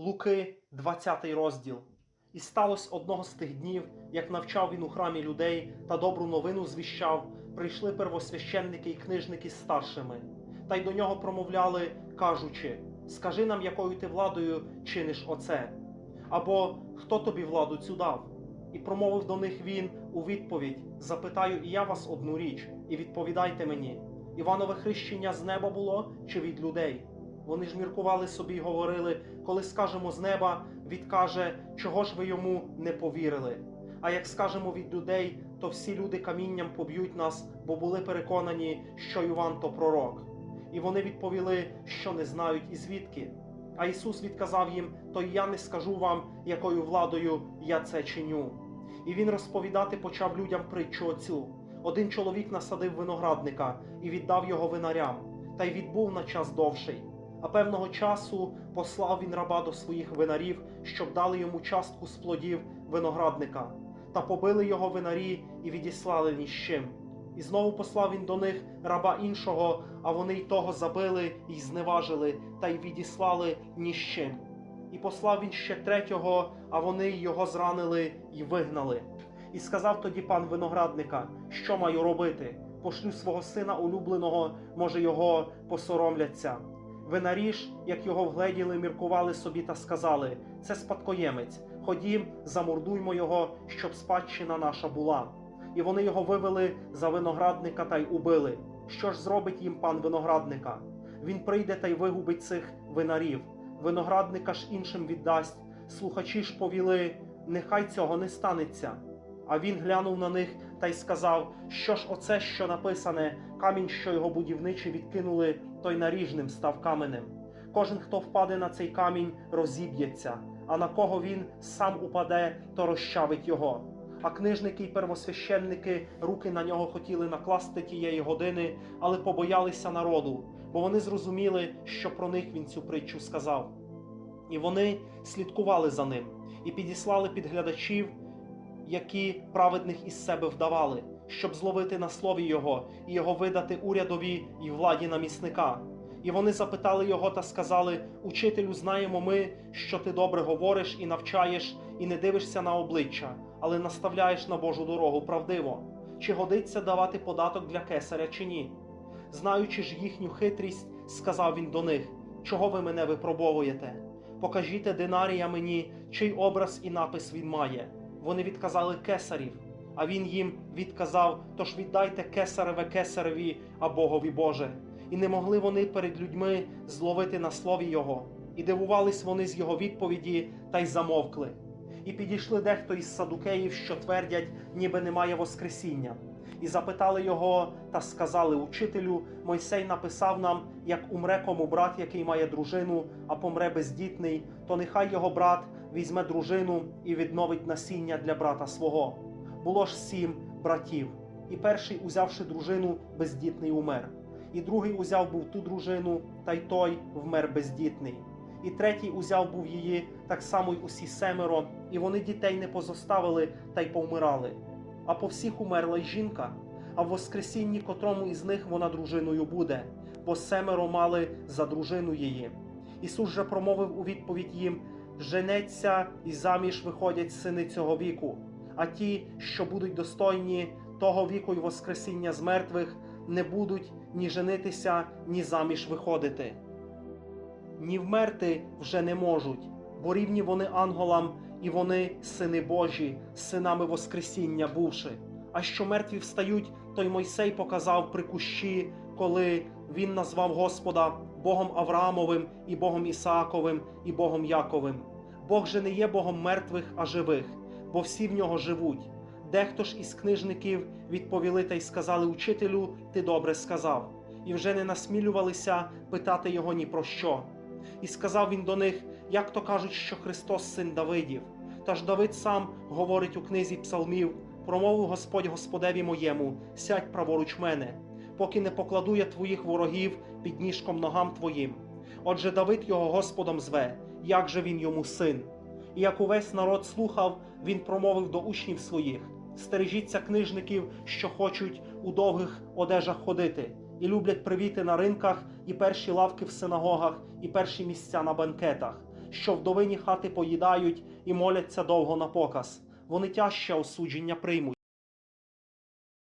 Луки, 20 розділ. І сталося одного з тих днів, як навчав він у храмі людей та добру новину звіщав, прийшли первосвященники і книжники з старшими, та й до нього промовляли, кажучи: Скажи нам, якою ти владою чиниш оце? Або хто тобі владу цю дав? І промовив до них він у відповідь: Запитаю і я вас одну річ, і відповідайте мені: Іванове хрещення з неба було чи від людей? Вони ж міркували собі й говорили, коли скажемо з неба, відкаже, чого ж ви йому не повірили. А як скажемо від людей, то всі люди камінням поб'ють нас, бо були переконані, що Іван то пророк. І вони відповіли, що не знають і звідки. А Ісус відказав їм: То я не скажу вам, якою владою я це чиню. І він розповідати почав людям притчу оцю. Один чоловік насадив виноградника і віддав його винарям, та й відбув на час довший. А певного часу послав він раба до своїх винарів, щоб дали йому частку з плодів виноградника, та побили його винарі і відіслали ні з чим. І знову послав він до них раба іншого, а вони й того забили і зневажили, та й відіслали ні з чим. І послав він ще третього, а вони його зранили і вигнали. І сказав тоді пан виноградника, що маю робити? Пошлю свого сина улюбленого, може, його посоромляться. Винарі ж, як його вгледіли, міркували собі та сказали: це спадкоємець. Ходім, замордуймо його, щоб спадщина наша була. І вони його вивели за виноградника та й убили. Що ж зробить їм пан виноградника? Він прийде та й вигубить цих винарів. Виноградника ж іншим віддасть. Слухачі ж повіли: нехай цього не станеться. А він глянув на них та й сказав: Що ж оце, що написане, камінь, що його будівничі відкинули, той наріжним став каменем. Кожен, хто впаде на цей камінь, розіб'ється, а на кого він сам упаде, то розчавить його. А книжники й первосвященники руки на нього хотіли накласти тієї години, але побоялися народу, бо вони зрозуміли, що про них він цю притчу сказав. І вони слідкували за ним і підіслали підглядачів, які праведних із себе вдавали, щоб зловити на слові його і його видати урядові й владі намісника. І вони запитали його та сказали: Учителю, знаємо ми, що ти добре говориш і навчаєш, і не дивишся на обличчя, але наставляєш на Божу дорогу правдиво. Чи годиться давати податок для кесаря, чи ні? Знаючи ж їхню хитрість, сказав він до них: Чого ви мене випробовуєте? Покажіть динарія мені, чий образ і напис він має. Вони відказали кесарів, а він їм відказав: Тож віддайте кесареве кесареві, а Богові Боже. І не могли вони перед людьми зловити на слові його, і дивувались вони з його відповіді та й замовкли. І підійшли дехто із садукеїв, що твердять, ніби немає Воскресіння, і запитали його та сказали учителю: Мойсей написав нам, як умре кому брат, який має дружину, а помре бездітний, то нехай його брат візьме дружину і відновить насіння для брата свого. Було ж сім братів, і перший, узявши дружину, бездітний умер. І другий узяв був ту дружину, та й той вмер бездітний. І третій узяв був її, так само й усі семеро, і вони дітей не позоставили та й повмирали. А по всіх умерла й жінка, а в Воскресінні котрому із них вона дружиною буде, бо семеро мали за дружину її. Ісус же промовив у відповідь їм: Женеться і заміж виходять сини цього віку, а ті, що будуть достойні того віку й Воскресіння з мертвих, не будуть ні женитися, ні заміж виходити. Ні вмерти вже не можуть, бо рівні вони анголам, і вони сини Божі, синами Воскресіння бувши. А що мертві встають, той Мойсей показав при кущі, коли він назвав Господа Богом Авраамовим, і Богом Ісааковим, і Богом Яковим. Бог же не є Богом мертвих, а живих, бо всі в нього живуть. Дехто ж із книжників відповіли та й сказали учителю, ти добре сказав, і вже не насмілювалися питати його ні про що. І сказав він до них, як то кажуть, що Христос син Давидів. Та ж Давид сам говорить у книзі псалмів: промовив Господь Господеві моєму, сядь праворуч мене, поки не покладу я твоїх ворогів під ніжком ногам твоїм. Отже, Давид його Господом зве, як же він йому син. І як увесь народ слухав, він промовив до учнів своїх: Стережіться книжників, що хочуть у довгих одежах ходити, і люблять привіти на ринках, і перші лавки в синагогах, і перші місця на банкетах, що вдовині хати поїдають і моляться довго на показ. Вони тяжче осудження приймуть.